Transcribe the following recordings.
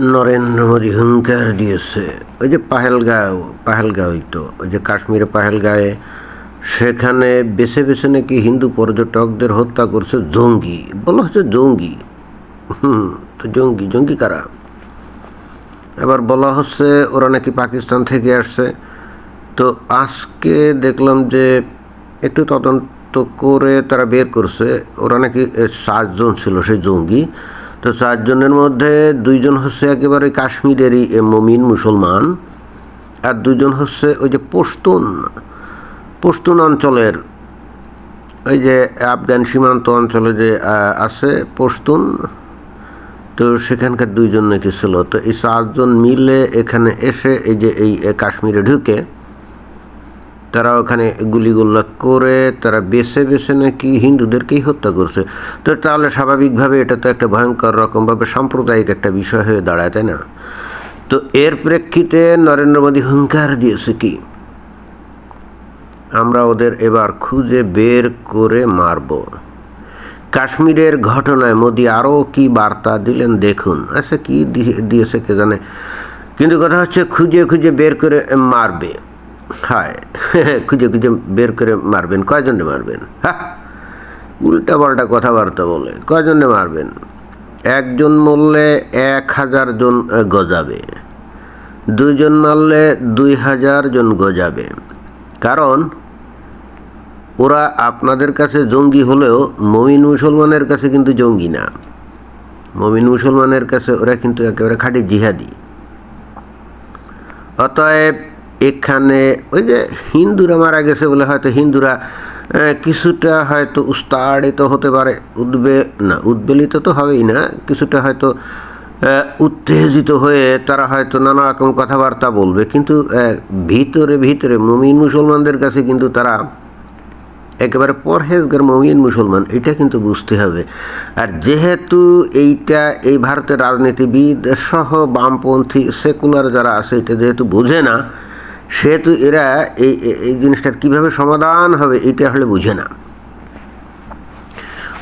নরেন্দ্র মোদী হুঙ্কার দিয়েছে। ওই যে পাহেলগাঁও পাহেলগাঁওই তো ওই যে কাশ্মীরে পাহেলগাঁয়ে, সেখানে বেছে বেছে নাকি হিন্দু পর্যটকদের হত্যা করছে জঙ্গি। বলা হচ্ছে জঙ্গি। হুম, তো জঙ্গি জঙ্গি কারা? এবার বলা হচ্ছে ওরা নাকি পাকিস্তান থেকে আসছে। তো আজকে দেখলাম যে একটু তদন্ত করে তারা বের করছে। ওরা নাকি সাতজন ছিল, সেই জঙ্গি। তো চারজনের মধ্যে দুইজন হচ্ছে একেবারে কাশ্মীরেরই মমিন মুসলমান, আর দুজন হচ্ছে ওই যে পশতুন পশতুন অঞ্চলের, ওই যে আফগান সীমান্ত অঞ্চলে যে আছে পশতুন, তো সেখানকার দুইজন নাকি ছিল। তো এই চারজন মিলে এখানে এসে এই যে এই কাশ্মীরে ঢুকে তারা ওখানে গুলিগুল্লা করে, তারা বেছে বেছে নাকি হিন্দুদেরকেই হত্যা করছে। তো তাহলে স্বাভাবিকভাবে এটা তো একটা ভয়ঙ্কর রকমভাবে সাম্প্রদায়িক একটা বিষয় হয়ে দাঁড়ায়, তাই না? তো এর প্রেক্ষিতে নরেন্দ্র মোদী হুঙ্কার দিয়েছে কি? আমরা ওদের এবার খুঁজে বের করে মারব। কাশ্মীরের ঘটনায় মোদি আরও কি বার্তা দিলেন দেখুন। আচ্ছা কি দিয়ে- দিয়েছে কে জানে। কিন্তু কথা হচ্ছে খুঁজে খুঁজে বের করে মারবে। হায়। খুঁজে খুঁজে বের করে মারবেন। কয়জনে মারবেন? হ্যাঁ? উল্টা পাল্টা কথাবার্তা বলে। কয়জনে মারবেন? একজন মরলে এক হাজার জন গজাবে। দুইজন মারলে দুই হাজার জন গজাবে। কারণ ওরা আপনাদের কাছে জঙ্গি হলেও মমিন মুসলমানের কাছে কিন্তু জঙ্গি না। মমিন মুসলমানের কাছে ওরা কিন্তু একেবারে খাঁটি জিহাদি। অতএব এখানে ওই যে হিন্দুরা মারা গেছে বলে হয়তো হিন্দুরা কিছুটা হয়তো উস্তাড়িত হতে পারে, উদ্বে, না, উদ্বেলিত তো হবেই না, কিছুটা হয়তো উত্তেজিত হয়ে তারা হয়তো নানা রকম কথাবার্তা বলবে, কিন্তু ভিতরে ভিতরে মুমিন মুসলমানদের কাছে কিন্তু তারা একেবারে পরহেজগার মমিন মুসলমান, এটা কিন্তু বুঝতে হবে। আর যেহেতু এইটা এই ভারতের রাজনীতিবিদ সহ বামপন্থী সেকুলার যারা আছে, এটা যেহেতু বোঝে না সেহেতু এরা এই, এই- জিনিসটার কীভাবে সমাধান হবে এটা হলে বুঝে না।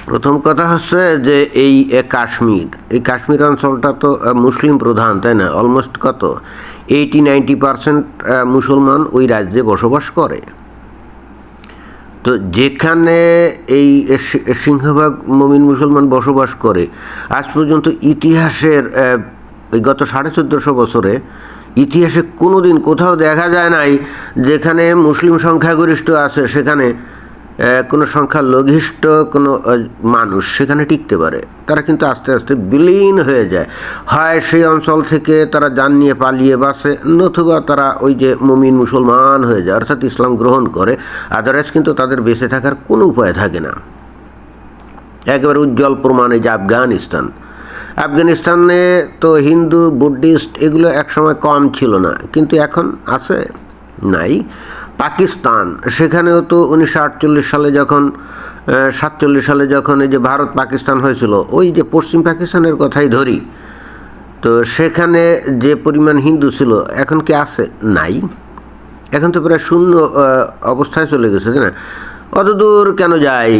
প্রথম কথা হচ্ছে যে এই কাশ্মীর এই কাশ্মীর অঞ্চলটা তো মুসলিম প্রধান, তাই না? অলমোস্ট কত? এইটি নাইনটি পারসেন্ট মুসলমান ওই রাজ্যে বসবাস করে। তো যেখানে এই সিংহভাগ মমিন মুসলমান বসবাস করে, আজ পর্যন্ত ইতিহাসের গত সাড়ে চোদ্দোশো বছরে ইতিহাসে কোনো দিন কোথাও দেখা যায় নাই যেখানে মুসলিম সংখ্যাগরিষ্ঠ আছে, সেখানে কোনো কোনো সংখ্যালঘিষ্ঠ কোনো মানুষ সেখানে টিকতে পারে। তারা কিন্তু আস্তে আস্তে বিলীন হয়ে যায়। হয় সেই অঞ্চল থেকে তারা যান নিয়ে পালিয়ে বাসে, নতুবা তারা ওই যে মমিন মুসলমান হয়ে যায়, অর্থাৎ ইসলাম গ্রহণ করে। আদারওয়াইজ কিন্তু তাদের বেঁচে থাকার কোনো উপায় থাকে না। একেবারে উজ্জ্বল প্রমাণে যে আফগানিস্তান। আফগানিস্তানে তো হিন্দু, বুদ্ধিস্ট এগুলো একসময় কম ছিল না, কিন্তু এখন আছে, নাই। পাকিস্তান, সেখানেও তো উনিশশো আটচল্লিশ সালে যখন সাতচল্লিশ সালে যখন এই যে ভারত পাকিস্তান হয়েছিল, ওই যে পশ্চিম পাকিস্তানের কথাই ধরি, তো সেখানে যে পরিমাণ হিন্দু ছিল, এখন কি আছে? নাই। এখন তো প্রায় শূন্য অবস্থায় চলে গেছে, তাই না? অত দূর কেন যাই?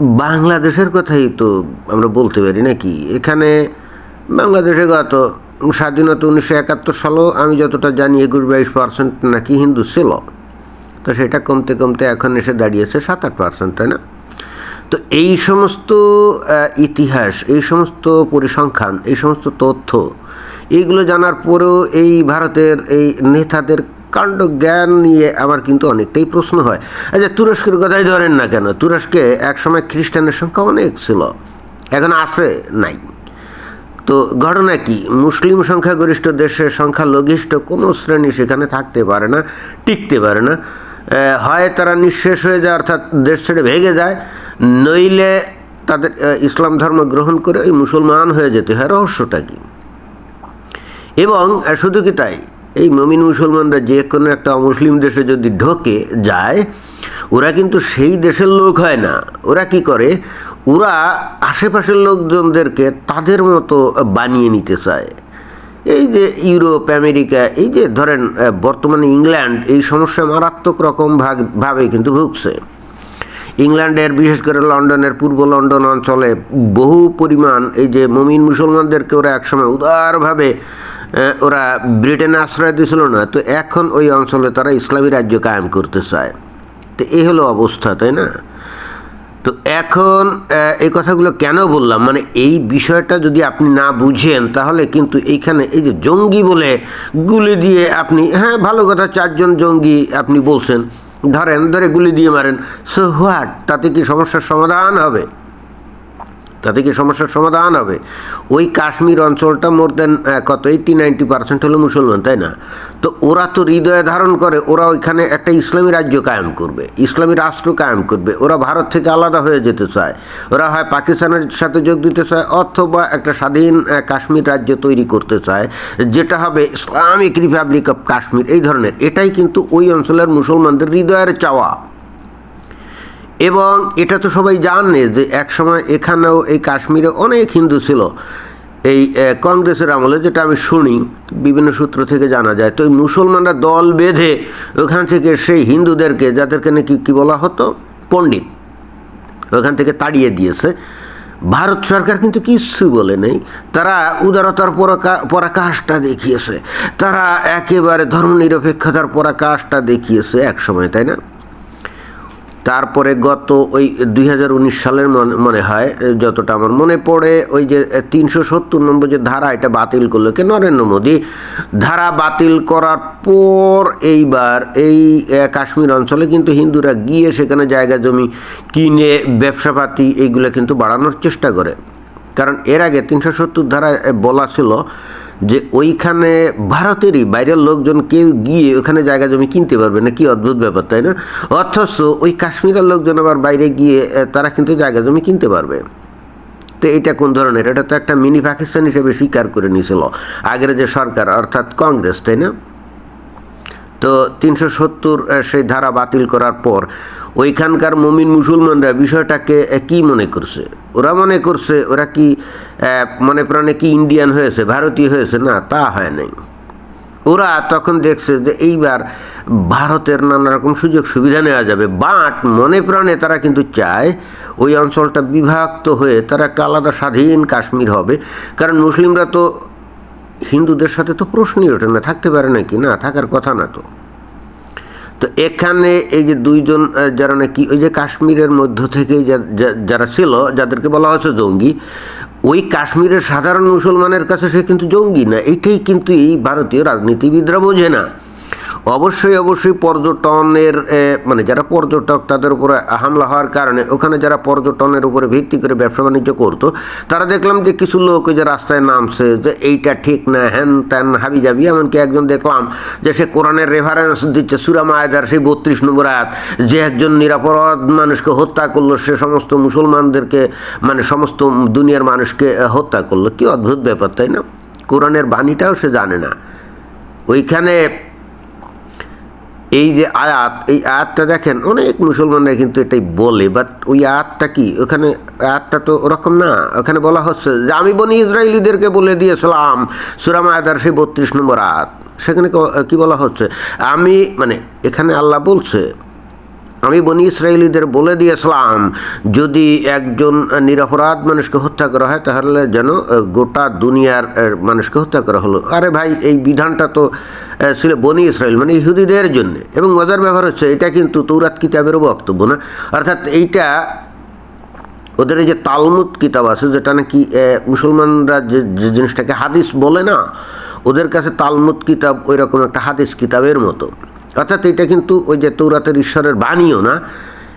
বাংলাদেশের কথাই তো আমরা বলতে পারি নাকি? এখানে বাংলাদেশে গত স্বাধীনতা উনিশশো একাত্তর সালেও আমি যতটা জানি একুশ বাইশ পার্সেন্ট নাকি হিন্দু ছিল। তো সেটা কমতে কমতে এখন এসে দাঁড়িয়েছে সাত আট পার্সেন্ট তাই না? তো এই সমস্ত ইতিহাস, এই সমস্ত পরিসংখ্যান, এই সমস্ত তথ্য এইগুলো জানার পরেও এই ভারতের এই নেতাদের কাণ্ড জ্ঞান নিয়ে আমার কিন্তু অনেকটাই প্রশ্ন হয়। আচ্ছা তুরস্কের কথাই ধরেন না কেন, তুরস্কে একসময় খ্রিস্টানের সংখ্যা অনেক ছিল, এখন আছে নাই। তো ঘটনা কি? মুসলিম সংখ্যাগরিষ্ঠ দেশের সংখ্যালঘিষ্ঠ কোনো শ্রেণি সেখানে থাকতে পারে না, টিকতে পারে না। হয় তারা নিঃশেষ হয়ে যায়, অর্থাৎ দেশ ছেড়ে ভেঙে যায়, নইলে তাদের ইসলাম ধর্ম গ্রহণ করে ওই মুসলমান হয়ে যেতে হয়। রহস্যটা কি? এবং শুধু কি তাই? এই মমিন মুসলমানরা যে কোনো একটা অমুসলিম দেশে যদি ঢোকে, যায়, ওরা কিন্তু সেই দেশের লোক হয় না। ওরা কি করে? ওরা আশেপাশের লোকজনদেরকে তাদের মতো বানিয়ে নিতে চায়। এই যে ইউরোপ, আমেরিকা, এই যে ধরেন বর্তমানে ইংল্যান্ড, এই সমস্যা মারাত্মক রকম ভাগ, ভাবে কিন্তু ভুগছে। ইংল্যান্ডের, বিশেষ করে লন্ডনের পূর্ব লন্ডন অঞ্চলে বহু পরিমাণ এই যে মমিন মুসলমানদেরকে ওরা একসময় উদারভাবে ওরা ব্রিটেনে আশ্রয় দিয়েছিল না, তো এখন ওই অঞ্চলে তারা ইসলামী রাজ্য কায়েম করতে চায়। তো এই হলো অবস্থা, তাই না? তো এখন এই কথাগুলো কেন বললাম? মানে এই বিষয়টা যদি আপনি না বুঝেন, তাহলে কিন্তু এইখানে এই যে জঙ্গি বলে গুলি দিয়ে আপনি হ্যাঁ ভালো কথা, চারজন জঙ্গি আপনি বলছেন। ধরেন, ধরে গুলি দিয়ে মারেন সো হোয়াট তাতে কি সমস্যার সমাধান হবে? তাতে কি সমস্যার সমাধান হবে? ওই কাশ্মীর অঞ্চলটা মোর দেন কত? এইটি নাইনটি পার্সেন্ট হলো মুসলমান, তাই না? তো ওরা তো হৃদয়ে ধারণ করে, ওরা ওইখানে একটা ইসলামী রাজ্য কায়েম করবে, ইসলামী রাষ্ট্র কায়েম করবে। ওরা ভারত থেকে আলাদা হয়ে যেতে চায়। ওরা হয় পাকিস্তানের সাথে যোগ দিতে চায়, অথবা একটা স্বাধীন কাশ্মীর রাজ্য তৈরি করতে চায়, যেটা হবে ইসলামিক রিপাবলিক অফ কাশ্মীর, এই ধরনের। এটাই কিন্তু ওই অঞ্চলের মুসলমানদের হৃদয়ের চাওয়া। এবং এটা তো সবাই জানে যে একসময় এখানেও এই কাশ্মীরে অনেক হিন্দু ছিল। এই কংগ্রেসের আমলে যেটা আমি শুনি, বিভিন্ন সূত্র থেকে জানা যায়, তো এই মুসলমানরা দল বেঁধে ওখান থেকে সেই হিন্দুদেরকে, যাদেরকে নাকি কী বলা হতো? পণ্ডিত। ওখান থেকে তাড়িয়ে দিয়েছে। ভারত সরকার কিন্তু কিচ্ছু বলে নেই। তারা উদারতার পরাকা পরাকাশটা দেখিয়েছে। তারা একেবারে ধর্মনিরপেক্ষতার পরাকাশটা দেখিয়েছে এক সময় তাই না? তারপরে গত ওই দুই হাজার উনিশ সালের মনে- মনে হয় যতটা আমার মনে পড়ে, ওই যে তিনশো সত্তর নম্বর যে ধারা, এটা বাতিল করল কে? নরেন্দ্র মোদী। ধারা বাতিল করার পর এইবার এই কাশ্মীর অঞ্চলে কিন্তু হিন্দুরা গিয়ে সেখানে জায়গা জমি কিনে, ব্যবসাপাতি এইগুলো কিন্তু বাড়ানোর চেষ্টা করে। কারণ এর আগে তিনশো সত্তর ধারায় বলা ছিল যে ওইখানে ভারতেরই বাইরের লোকজন কেউ গিয়ে ওখানে জায়গা জমি কিনতে পারবে না, কি অদ্ভুত ব্যাপার, তাই না? অথচ ওই কাশ্মীরের লোকজন আবার বাইরে গিয়ে তারা কিন্তু জায়গা জমি কিনতে পারবে। তো এটা কোন ধরনের? এটা তো একটা মিনি পাকিস্তান হিসেবে স্বীকার করে নিয়েছিল আগের যে সরকার, অর্থাৎ কংগ্রেস, তাই না? তো তিনশো সত্তর সেই ধারা বাতিল করার পর ওইখানকার মমিন মুসলমানরা বিষয়টাকে কি মনে করছে? ওরা মনে করছে, ওরা কি মনে প্রাণে কি ইন্ডিয়ান হয়েছে, ভারতীয় হয়েছে? না, তা হয় নাই। ওরা তখন দেখছে যে এইবার ভারতের নানা রকম সুযোগ সুবিধা নেওয়া যাবে, বাট মনে প্রাণে তারা কিন্তু চায় ওই অঞ্চলটা বিভক্ত হয়ে তারা একটা আলাদা স্বাধীন কাশ্মীর হবে। কারণ মুসলিমরা তো হিন্দুদের সাথে তো প্রশ্নই ওঠে না, থাকতে পারে নাকি? না, থাকার কথা না তো। তো এখানে এই যে দুইজন যারা নাকি ওই যে কাশ্মীরের মধ্য থেকেই যারা ছিল, যাদেরকে বলা হয়েছে জঙ্গি, ওই কাশ্মীরের সাধারণ মুসলমানের কাছে সে কিন্তু জঙ্গি না। এইটাই কিন্তু এই ভারতীয় রাজনীতিবিদরা বোঝে না। অবশ্যই অবশ্যই পর্যটনের মানে যারা পর্যটক তাদের উপরে হামলা হওয়ার কারণে ওখানে যারা পর্যটনের উপরে ভিত্তি করে ব্যবসা বাণিজ্য করতো, তারা দেখলাম যে কিছু লোক যে রাস্তায় নামছে যে এইটা ঠিক না হ্যান ত্যান হাবি যাবি এমনকি একজন দেখলাম যে সে কোরআনের রেফারেন্স দিচ্ছে সুরামা আয়দার সেই বত্রিশ নম্বর আয়াত, যে একজন নিরাপরাধ মানুষকে হত্যা করল, সে সমস্ত মুসলমানদেরকে মানে সমস্ত দুনিয়ার মানুষকে হত্যা করল। কি অদ্ভুত ব্যাপার, তাই না? কোরআনের বাণীটাও সে জানে না। ওইখানে এই যে আয়াত, এই আয়াতটা দেখেন, অনেক মুসলমানরা কিন্তু এটাই বলে বাট ওই আয়াতটা কি? ওখানে আয়াতটা তো ওরকম না। ওখানে বলা হচ্ছে যে, আমি বনি ইসরায়েলিদেরকে বলে দিয়েছিলাম। সুরাম আয়াদার সেই বত্রিশ নম্বর আয়াত। সেখানে ক- কি বলা হচ্ছে? আমি মানে এখানে আল্লাহ বলছে আমি বনি ইসরায়েলিদের বলে দিয়েছিলাম, যদি একজন নিরপরাধ মানুষকে হত্যা করা হয়, তাহলে যেন গোটা দুনিয়ার মানুষকে হত্যা করা হলো। আরে ভাই, এই বিধানটা তো ছিল বনি ইসরায়েল মানে ইহুদিদের জন্য। এবং মজার ব্যাপার হচ্ছে, এটা কিন্তু তৌরাত কিতাবেরও বক্তব্য না। অর্থাৎ এইটা, ওদের এই যে তালমুদ কিতাব আছে, যেটা নাকি মুসলমানরা যে যে জিনিসটাকে হাদিস বলে না, ওদের কাছে তালমুদ কিতাব ওই রকম একটা হাদিস কিতাবের মতো। অর্থাৎ এটা কিন্তু ওই যে তৌরাতের ঈশ্বরের বাণীও না।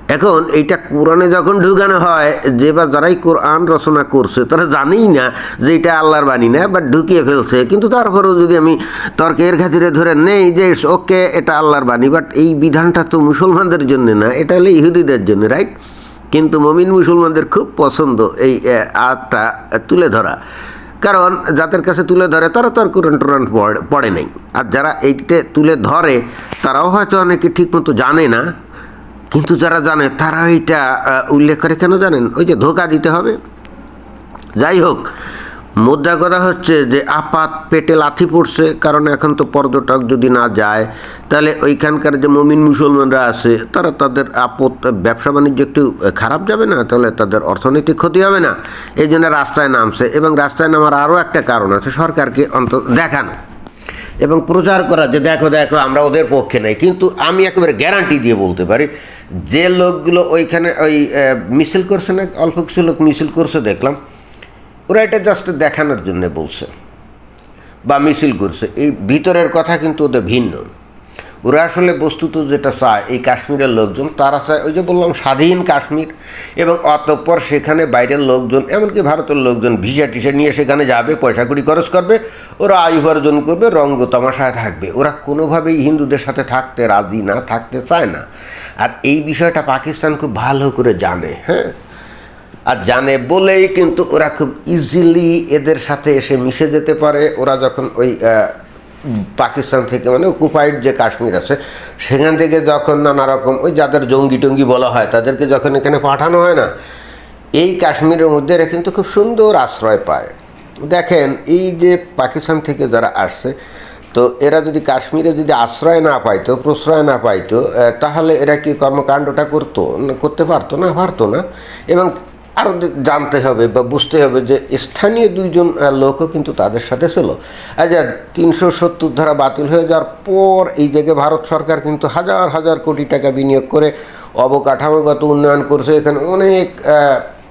এখন এইটা কোরআনে যখন ঢুকানো হয় যে বা যারাই কোরআন রচনা করছে তারা জানেই না যে এটা আল্লাহর বাণী না বাট ঢুকিয়ে ফেলছে। কিন্তু তারপরেও যদি আমি তর্কের খাতিরে ধরে নেই যে ওকে এটা আল্লাহর বাণী বাট এই বিধানটা তো মুসলমানদের জন্য না এটা হলে ইহুদিদের জন্য রাইট কিন্তু মমিন মুসলমানদের খুব পছন্দ এই আহ, তুলে ধরা। কারণ যাদের কাছে তুলে ধরে তারা তো আর কোরআন টোরান পড়ে- নেই। আর যারা এইটে তুলে ধরে, তারাও হয়তো অনেকে ঠিকমতো জানে না। কিন্তু যারা জানে, তারা এইটা উল্লেখ করে কেন জানেন? ওই যে ধোকা দিতে হবে। যাই হোক মুদ্রা কথা হচ্ছে যে আপাত পেটে লাথি পড়ছে, কারণ এখন তো পর্যটক যদি না যায়, তাহলে ওইখানকার যে মমিন মুসলমানরা আছে, তারা তাদের আপদ, ব্যবসা বাণিজ্য একটু খারাপ যাবে না, তাহলে তাদের অর্থনৈতিক ক্ষতি হবে না। এই জন্য রাস্তায় নামছে এবং রাস্তায় নামার আরও একটা কারণ আছে সরকারকে অন্তত দেখানো এবং প্রচার করা যে দেখো দেখো, আমরা ওদের পক্ষে নেই। কিন্তু আমি একেবারে গ্যারান্টি দিয়ে বলতে পারি, যে লোকগুলো ওইখানে ওই মিছিল করছে না, অল্প কিছু লোক মিছিল করছে, দেখলাম। ওরা এটা জাস্ট দেখানোর জন্য বলছে বা মিছিল করছে। এই ভিতরের কথা কিন্তু ওদের ভিন্ন। ওরা আসলে বস্তুত যেটা চায়, এই কাশ্মীরের লোকজন, তারা চায় ওই যে বললাম, স্বাধীন কাশ্মীর এবং অতঃপর সেখানে বাইরের লোকজন, এমনকি ভারতের লোকজন ভিসা টিসা নিয়ে সেখানে যাবে পয়সা কুড়ি খরচ করবে, ওরা আয় উপার্জন করবে, রঙ্গ তামাশায় থাকবে। ওরা কোনোভাবেই হিন্দুদের সাথে থাকতে রাজি না, থাকতে চায় না। আর এই বিষয়টা পাকিস্তান খুব ভালো করে জানে হ্যাঁ? আর জানে বলেই কিন্তু ওরা খুব ইজিলি এদের সাথে এসে মিশে যেতে পারে। ওরা যখন ওই পাকিস্তান থেকে মানে অকুপাইড যে কাশ্মীর আছে, সেখান থেকে যখন নানা রকম ওই যাদের জঙ্গি টঙ্গি বলা হয়, তাদেরকে যখন এখানে পাঠানো হয় না, এই কাশ্মীরের মধ্যে এরা কিন্তু খুব সুন্দর আশ্রয় পায়। দেখেন, এই যে পাকিস্তান থেকে যারা আসছে, তো এরা যদি কাশ্মীরে যদি আশ্রয় না পাইতো, প্রশ্রয় না পাইতো তাহলে এরা কি কর্মকাণ্ডটা করতো, করতে পারতো না? পারতো না। এবং আরও জানতে হবে বা বুঝতে হবে যে স্থানীয় দুইজন লোকও কিন্তু তাদের সাথে ছিল। আচ্ছা তিনশো সত্তর ধারা বাতিল হয়ে যাওয়ার পর এই জায়গায় ভারত সরকার কিন্তু হাজার হাজার কোটি টাকা বিনিয়োগ করে অবকাঠামোগত উন্নয়ন করছে। এখানে অনেক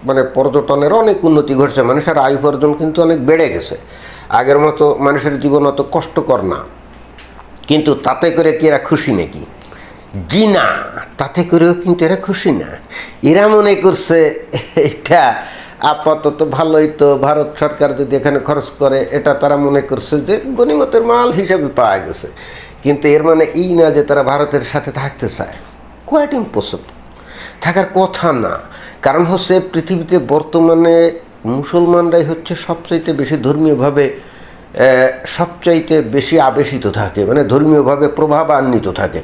মানে পর্যটনের অনেক উন্নতি ঘটছে। মানুষের আয় উপার্জন কিন্তু অনেক বেড়ে গেছে। আগের মতো মানুষের জীবন অত কষ্টকর না। কিন্তু তাতে করে কি এরা খুশি নাকি? জি না তাতে করেও কিন্তু এরা খুশি না। এরা মনে করছে, এটা আপাতত ভালোই তো, ভারত সরকার যদি এখানে খরচ করে, এটা তারা মনে করছে যে গণিমতের মাল হিসাবে পাওয়া গেছে। কিন্তু এর মানে এই না যে তারা ভারতের সাথে থাকতে চায়। কোয়াইট ইম্পসিবল থাকার কথা না। কারণ হচ্ছে পৃথিবীতে বর্তমানে মুসলমানরাই হচ্ছে সবচাইতে বেশি ধর্মীয়ভাবে সবচাইতে বেশি আবেশিত থাকে। মানে ধর্মীয়ভাবে প্রভাবান্বিত থাকে।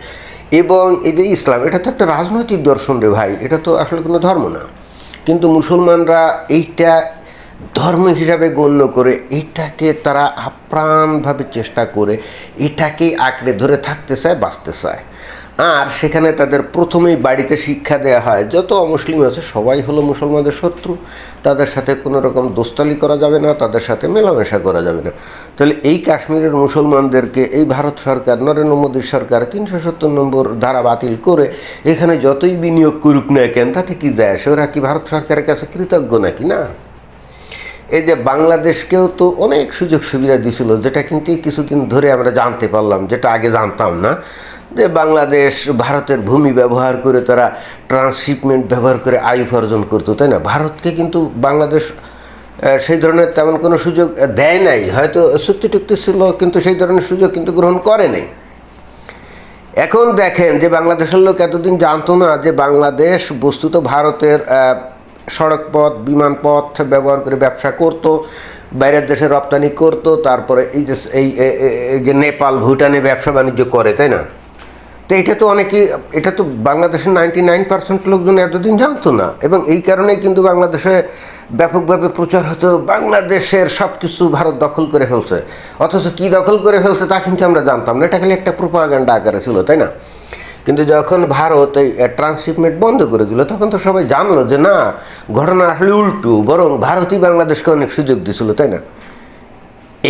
এবং এই যে ইসলাম, এটা তো একটা রাজনৈতিক দর্শন রে ভাই, এটা তো আসলে কোনো ধর্ম না। কিন্তু মুসলমানরা এইটা ধর্ম হিসাবে গণ্য করে, এটাকে তারা আপ্রাণভাবে চেষ্টা করে এটাকেই আঁকড়ে ধরে থাকতে চায়, বাঁচতে চায়। আর সেখানে তাদের প্রথমেই বাড়িতে শিক্ষা দেওয়া হয়। যত অমুসলিম আছে, সবাই হলো মুসলমানদের শত্রু। তাদের সাথে কোনো রকম দোস্তালি করা যাবে না, তাদের সাথে মেলামেশা করা যাবে না। তাহলে এই কাশ্মীরের মুসলমানদেরকে, এই ভারত সরকার, নরেন্দ্র মোদীর সরকার তিনশো সত্তর নম্বর ধারা বাতিল করে এখানে যতই বিনিয়োগ করুক না কেন, তাতে কী যায় আসে? ওরা কি ভারত সরকারের কাছে কৃতজ্ঞ নাকি? না। এই যে বাংলাদেশকেও তো অনেক সুযোগ সুবিধা দিছিল, যেটা কিন্তু কিছুদিন ধরে আমরা জানতে পারলাম, যেটা আগে জানতাম না। যে বাংলাদেশ ভারতের ভূমি ব্যবহার করে তারা ট্রান্সশিপমেন্ট ব্যবহার করে আয় উপার্জন করতো তাই না? ভারতকে কিন্তু বাংলাদেশ সেই ধরনের তেমন কোনো সুযোগ দেয় নাই। হয়তো সত্যি টুক্তি ছিল কিন্তু সেই ধরনের সুযোগ কিন্তু গ্রহণ করে নাই। এখন দেখেন যে বাংলাদেশের লোক এতদিন জানতো না যে বাংলাদেশ বস্তুত ভারতের আহ, সড়ক পথ বিমান পথ ব্যবহার করে ব্যবসা করতো বাইরের দেশে রপ্তানি করতো তারপরে এই যে এই যে নেপাল ভুটানে ব্যবসা বাণিজ্য করে তাই না? তো এটা তো অনেকেই এটা তো বাংলাদেশের নাইনটি নাইন পার্সেন্ট লোকজন এতদিন জানতো না। এবং এই কারণেই কিন্তু বাংলাদেশে ব্যাপকভাবে প্রচার হতো, বাংলাদেশের সব কিছু ভারত দখল করে ফেলছে। অথচ কী দখল করে ফেলছে তা কিন্তু আমরা জানতাম না। এটা খালি একটা প্রোপাগান্ডা আকারে ছিল, তাই না? কিন্তু যখন ভারত এই ট্রান্সশিপমেন্ট বন্ধ করে দিল, তখন তো সবাই জানলো যে না, ঘটনা আসলে উল্টু, বরং ভারতই বাংলাদেশকে অনেক সুযোগ দিছিল, তাই না?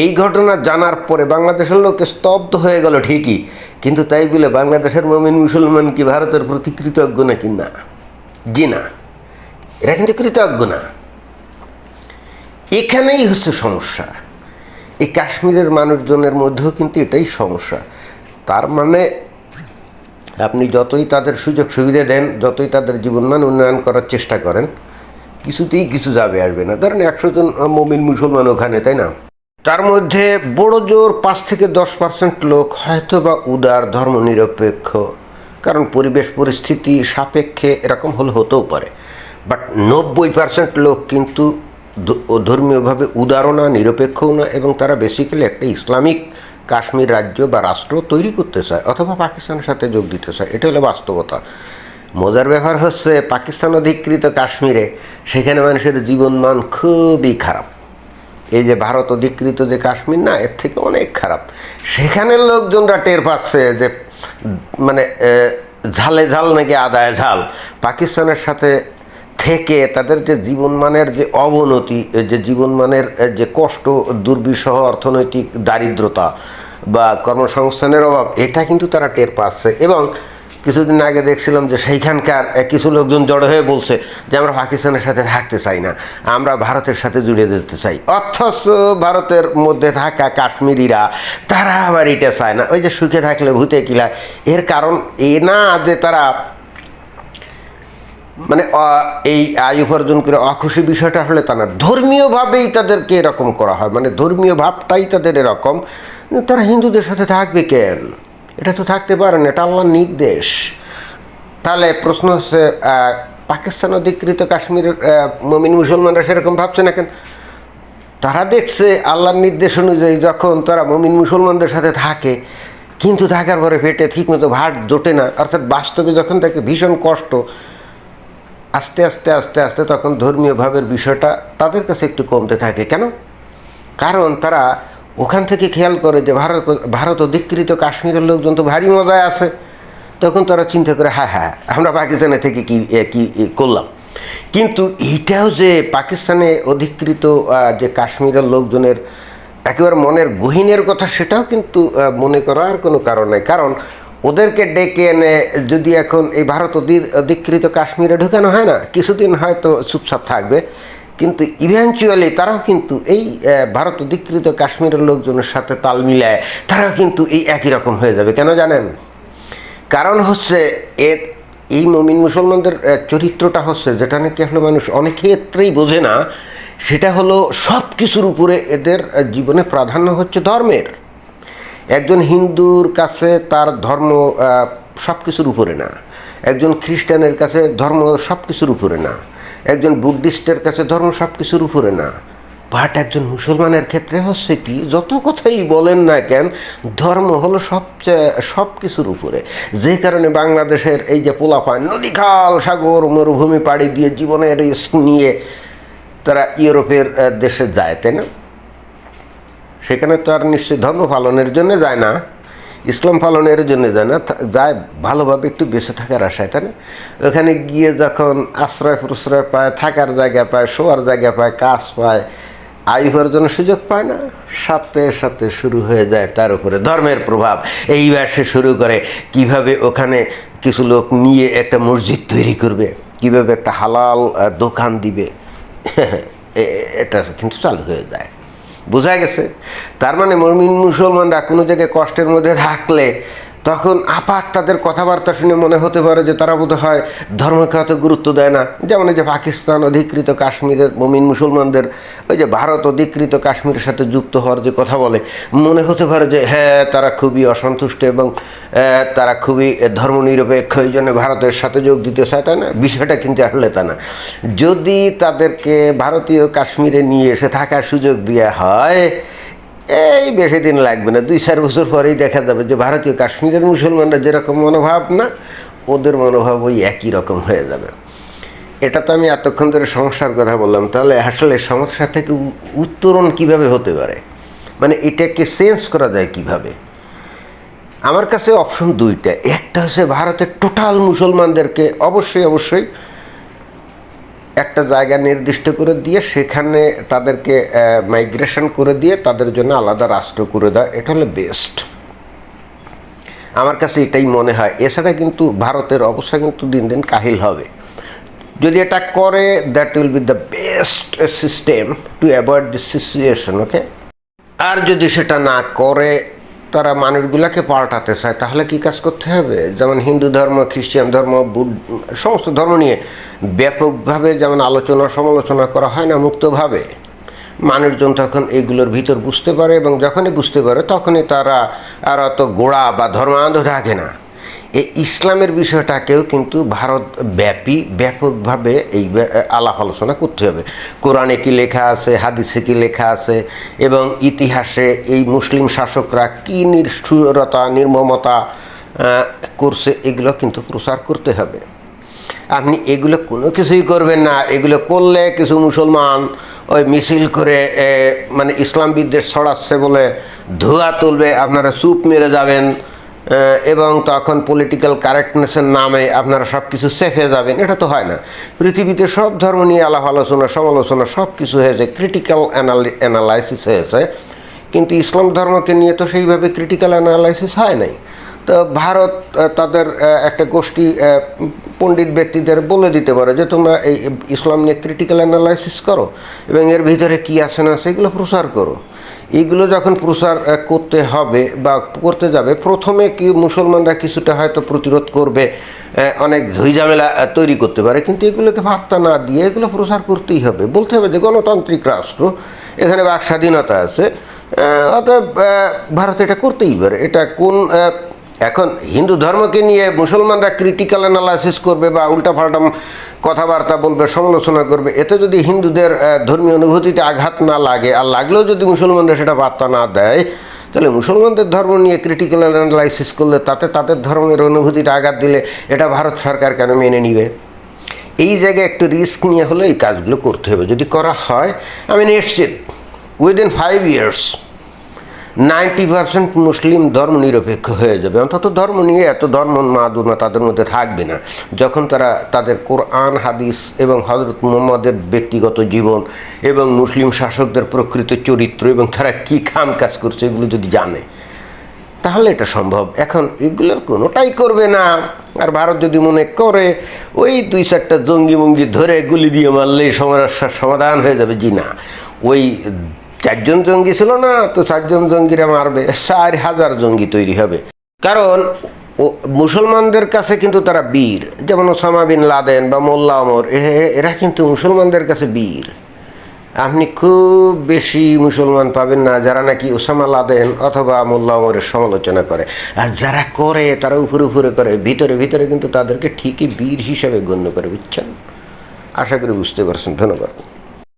এই ঘটনা জানার পরে বাংলাদেশের লোক স্তব্ধ হয়ে গেল ঠিকই, কিন্তু তাই বলে বাংলাদেশের মমিন মুসলমান কি ভারতের প্রতি কৃতজ্ঞ নাকি না? জি না। এরা কিন্তু কৃতজ্ঞ না। এখানেই হচ্ছে সমস্যা। এই কাশ্মীরের মানুষজনের মধ্যেও কিন্তু এটাই সমস্যা। তার মানে আপনি যতই তাদের সুযোগ সুবিধা দেন, যতই তাদের জীবনমান উন্নয়ন করার চেষ্টা করেন, কিছুতেই কিছু যাবে আসবে না। ধরেন একশো জন মমিন মুসলমান ওখানে, তাই না? তার মধ্যে বড় জোর পাঁচ থেকে দশ পার্সেন্ট লোক হয়তো বা উদার, ধর্মনিরপেক্ষ। কারণ পরিবেশ পরিস্থিতি সাপেক্ষে এরকম হলে হতেও পারে। বাট নব্বই পার্সেন্ট লোক কিন্তু ধর্মীয়ভাবে উদারও না, নিরপেক্ষও না এবং তারা বেসিক্যালি একটা ইসলামিক কাশ্মীর রাজ্য বা রাষ্ট্র তৈরি করতে চায় অথবা পাকিস্তানের সাথে যোগ দিতে চায়। এটা হলো বাস্তবতা। মজার ব্যাপার হচ্ছে, পাকিস্তান অধিকৃত কাশ্মীরে সেখানে মানুষের জীবনমান খুবই খারাপ। এই যে ভারত অধিকৃত যে কাশ্মীর না, এর থেকে অনেক খারাপ। সেখানের লোকজনরা টের পাচ্ছে যে মানে ঝালে ঝাল নাকি আদায় ঝাল। পাকিস্তানের সাথে থেকে তাদের যে জীবনমানের যে অবনতি যে জীবনমানের যে কষ্ট, দুর্বিষহ অর্থনৈতিক দারিদ্রতা বা কর্মসংস্থানের অভাব, এটা কিন্তু তারা টের পাচ্ছে। এবং কিছুদিন আগে দেখছিলাম যে সেইখানকার কিছু লোকজন জড়ো হয়ে বলছে যে আমরা পাকিস্তানের সাথে থাকতে চাই না, আমরা ভারতের সাথে জুড়ে যেতে চাই। অথচ ভারতের মধ্যে থাকা কাশ্মীরিরা, তারা আবার এটা চায় না। ওই যে সুখে থাকলে ভূতে কিলা। এর কারণ এ না যে তারা মানে এই আয় উপার্জন করে অখুশি বিষয়টা হলে তা না। ধর্মীয়ভাবেই তাদেরকে এরকম করা হয়। মানে ধর্মীয় ভাবটাই তাদের এরকম। তারা হিন্দুদের সাথে থাকবে কেন? এটা তো থাকতে পারে না, এটা আল্লাহর নির্দেশ। তাহলে প্রশ্ন হচ্ছে পাকিস্তান অধিকৃত কাশ্মীরের মমিন মুসলমানরা সেরকম ভাবছে না কেন? তারা দেখছে আল্লাহর নির্দেশ অনুযায়ী যখন তারা মমিন মুসলমানদের সাথে থাকে, কিন্তু থাকার পরে পেটে ঠিকমতো ভাট জোটে না। অর্থাৎ বাস্তবে যখন তাকে ভীষণ কষ্ট, আস্তে আস্তে আস্তে আস্তে তখন ধর্মীয় ভাবের বিষয়টা তাদের কাছে একটু কমতে থাকে। কেন? কারণ তারা ওখান থেকে খেয়াল করে যে ভারত ভারত অধিকৃত কাশ্মীরের লোকজন তো ভারী মজায় আছে। তখন তারা চিন্তা করে হ্যাঁ হ্যাঁ আমরা পাকিস্তানে থেকে কি কি করলাম। কিন্তু এইটাও যে পাকিস্তানে অধিকৃত যে কাশ্মীরের লোকজনের একেবারে মনের গহীনের কথা, সেটাও কিন্তু মনে করার কোনো কারণ নেই। কারণ ওদেরকে ডেকে এনে যদি এখন এই ভারত অধি- অধিকৃত কাশ্মীরে ঢুকানো হয় না, কিছুদিন হয়তো চুপচাপ থাকবে। কিন্তু ইভেনচুয়ালি তারাও কিন্তু এই ভারত অধিকৃত কাশ্মীরের লোকজনের সাথে তাল মিলায়, তারাও কিন্তু এই একই রকম হয়ে যাবে। কেন জানেন? কারণ হচ্ছে এ, এই মমিন মুসলমানদের চরিত্রটা হচ্ছে যেটা নাকি আসলে মানুষ অনেক ক্ষেত্রেই বোঝে না, সেটা হলো সব কিছুর উপরে এদের জীবনে প্রাধান্য হচ্ছে ধর্মের। একজন হিন্দুর কাছে তার ধর্ম সব কিছুর উপরে না। একজন খ্রিস্টানের কাছে ধর্ম সব কিছুর উপরে না। একজন বুদ্ধিস্টের কাছে ধর্ম সব কিছুর উপরে না। বাট একজন মুসলমানের ক্ষেত্রে হচ্ছে কি, যত কথাই বলেন না কেন, ধর্ম হলো সবচেয়ে সব কিছুর উপরে। যে কারণে বাংলাদেশের এই যে পোলাপান নদী খাল সাগর, মরুভূমি, পাড়ি দিয়ে জীবনের রিস্ক নিয়ে তারা ইউরোপের দেশে যায়, তাই না? সেখানে তো আর নিশ্চয়ই ধর্ম পালনের জন্য যায় না। ইসলাম পালনের জন্য যায় না যায় ভালোভাবে একটু বেঁচে থাকার আশায়, তাই না? ওখানে গিয়ে যখন আশ্রয় প্রশ্রয় পায়, থাকার জায়গা পায়, শোয়ার জায়গা পায়, কাজ পায়, আয় উপার্জনের সুযোগ পায় না। সাথে সাথে শুরু হয়ে যায় তার উপরে ধর্মের প্রভাব। এইবার সে শুরু করে কীভাবে ওখানে কিছু লোক নিয়ে একটা মসজিদ তৈরি করবে, কীভাবে একটা হালাল দোকান দিবে। এটা কিন্তু চালু হয়ে যায়। বোঝা গেছে। তার মানে মুসলমানরা কোনো জায়গায় কষ্টের মধ্যে থাকলে তখন আপাত তাদের কথাবার্তা শুনে মনে হতে পারে যে তারা বোধ হয় ধর্মকে অত গুরুত্ব দেয় না। যেমন এই যে পাকিস্তান অধিকৃত কাশ্মীরের মমিন মুসলমানদের, ওই যে ভারত অধিকৃত কাশ্মীরের সাথে যুক্ত হওয়ার যে কথা বলে, মনে হতে পারে যে হ্যাঁ তারা খুবই অসন্তুষ্ট এবং তারা খুবই ধর্মনিরপেক্ষ, এই জন্য ভারতের সাথে যোগ দিতে চায়, তাই না? বিষয়টা কিন্তু আসলে তা না। যদি তাদেরকে ভারতীয় কাশ্মীরে নিয়ে এসে থাকার সুযোগ দেওয়া হয় এই বেশি দিন লাগবে না, দুই চার বছর পরেই দেখা যাবে যে ভারতীয় কাশ্মীরের মুসলমানরা যেরকম মনোভাব না, ওদের মনোভাব ওই একই রকম হয়ে যাবে। এটা তো আমি এতক্ষণ ধরে সমস্যার কথা বললাম, তাহলে আসলে সমস্যা থেকে উত্তরণ কীভাবে হতে পারে? মানে এটাকে চেঞ্জ করা যায় কীভাবে? আমার কাছে অপশন দুইটা, একটা হচ্ছে ভারতের টোটাল মুসলমানদেরকে অবশ্যই অবশ্যই একটা জায়গা নির্দিষ্ট করে দিয়ে সেখানে তাদেরকে মাইগ্রেশন করে দিয়ে তাদের জন্য আলাদা রাষ্ট্র করে দেওয়া এটা হলো বেস্ট আমার কাছে এটাই মনে হয়। এছাড়া কিন্তু ভারতের অবস্থা কিন্তু দিন দিন কাহিল হবে। যদি এটা করে that will be the best system to avoid this situation okay আর যদি সেটা না করে তারা মানুষগুলাকে পাল্টাতে চায়, তাহলে কি কাজ করতে হবে? যেমন হিন্দু ধর্ম, খ্রিস্টান ধর্ম, বুদ্ধ, সমস্ত ধর্ম নিয়ে ব্যাপকভাবে যেমন আলোচনা, সমালোচনা করা হয় না মুক্তভাবে। মানুষজন তখন এগুলোর ভিতর বুঝতে পারে এবং যখনই বুঝতে পারে তখনই তারা আর অত গোড়া বা ধর্মান্ধ থাকে না। এই ইসলামের বিষয়টাকেও কিন্তু ভারত ব্যাপী, ব্যাপকভাবে এই আলাপ আলোচনা করতে হবে। কোরআনে কি লেখা আছে, হাদিসে কি লেখা আছে এবং ইতিহাসে এই মুসলিম শাসকরা কি নিষ্ঠুরতা, নির্মমতা করছে এগুলো কিন্তু প্রচার করতে হবে। আপনি এগুলো কোনো কিছুই করবেন না। এগুলো করলে কিছু মুসলমান ওই মিছিল করে মানে ইসলাম বিদ্বেষ ছড়াচ্ছে বলে ধোয়া তুলবে, আপনারা চুপ মেরে যাবেন। এবং তখন পলিটিক্যাল কারেক্টনেসের নামে আপনারা সব কিছু সেফ হয়ে যাবেন। এটা তো হয় না। পৃথিবীতে সব ধর্ম নিয়ে আলাপ আলোচনা, সমালোচনা সব কিছু হয়েছে ক্রিটিক্যাল অ্যানালাইসিস হয়েছে কিন্তু ইসলাম ধর্মকে নিয়ে তো সেইভাবে ক্রিটিক্যাল অ্যানালাইসিস হয় নাই। তো ভারত তাদের একটা গোষ্ঠী পণ্ডিত ব্যক্তিদের বলে দিতে পারে যে, তোমরা এই ইসলাম নিয়ে ক্রিটিক্যাল অ্যানালাইসিস করো এবং এর ভিতরে কী আছে না সেগুলো প্রচার করো। এইগুলো যখন প্রচার করতে হবে বা করতে যাবে, প্রথমে কি মুসলমানরা কিছুটা হয়তো প্রতিরোধ করবে অনেক ঝুঁঝামেলা তৈরি করতে পারে, কিন্তু এগুলোকে ভাত্তা না দিয়ে এগুলো প্রচার করতেই হবে। বলতে হবে যে গণতান্ত্রিক রাষ্ট্র, এখানে বাক স্বাধীনতা আছে অতএব ভারত এটা করতেই পারে। এটা কোন এখন হিন্দু ধর্মকে নিয়ে মুসলমানরা ক্রিটিক্যাল অ্যানালাইসিস করবে বা উল্টাপাল্টা কথাবার্তা বলবে, সমালোচনা করবে, এতে যদি হিন্দুদের ধর্মীয় অনুভূতিতে আঘাত না লাগে, আর লাগলেও যদি মুসলমানরা সেটা বার্তা না দেয়, তাহলে মুসলমানদের ধর্ম নিয়ে ক্রিটিক্যাল অ্যানালাইসিস করলে তাতে তাদের ধর্মের অনুভূতিতে আঘাত দিলে এটা ভারত সরকার কেন মেনে নিবে? এই জায়গায় একটু রিস্ক নিয়ে হলে এই কাজগুলো করতে হবে। যদি করা হয়, আমি নিশ্চিত within five years ninety percent Muslim ধর্ম নিরপেক্ষ হয়ে যাবে। অন্তত ধর্ম নিয়ে এত ধর্ম মাদুনা তাদের মধ্যে থাকবে না। যখন তারা তাদের কোরআন, হাদিস এবং হজরত মোহাম্মদের ব্যক্তিগত জীবন এবং মুসলিম শাসকদের প্রকৃত চরিত্র এবং তারা কী খাম কাজ করছে এগুলো যদি জানে, তাহলে এটা সম্ভব। এখন এগুলোর কোনোটাই করবে না। আর ভারত যদি মনে করে, ওই দুই চারটা জঙ্গি মঙ্গি ধরে গুলি দিয়ে মারলেই সমস্যার সমাধান হয়ে যাবে। জি না, ওই চারজন জঙ্গি ছিল না, তো চারজন জঙ্গিরা মারবে। চার হাজার জঙ্গি তৈরি হবে। কারণ মুসলমানদের কাছে কিন্তু তারা বীর। যেমন ওসামা বিন লাদেন বা মোল্লা ওমর এ- এরা কিন্তু মুসলমানদের কাছে বীর। আপনি খুব বেশি মুসলমান পাবেন না যারা নাকি ওসামা লাদেন অথবা মোল্লা ওমরের সমালোচনা করে। আর যারা করে, তারা উপরে উপরে করে, ভিতরে ভিতরে কিন্তু তাদেরকে ঠিকই বীর হিসাবে গণ্য করে, বুঝছেন? আশা করি বুঝতে পারছেন। ধন্যবাদ।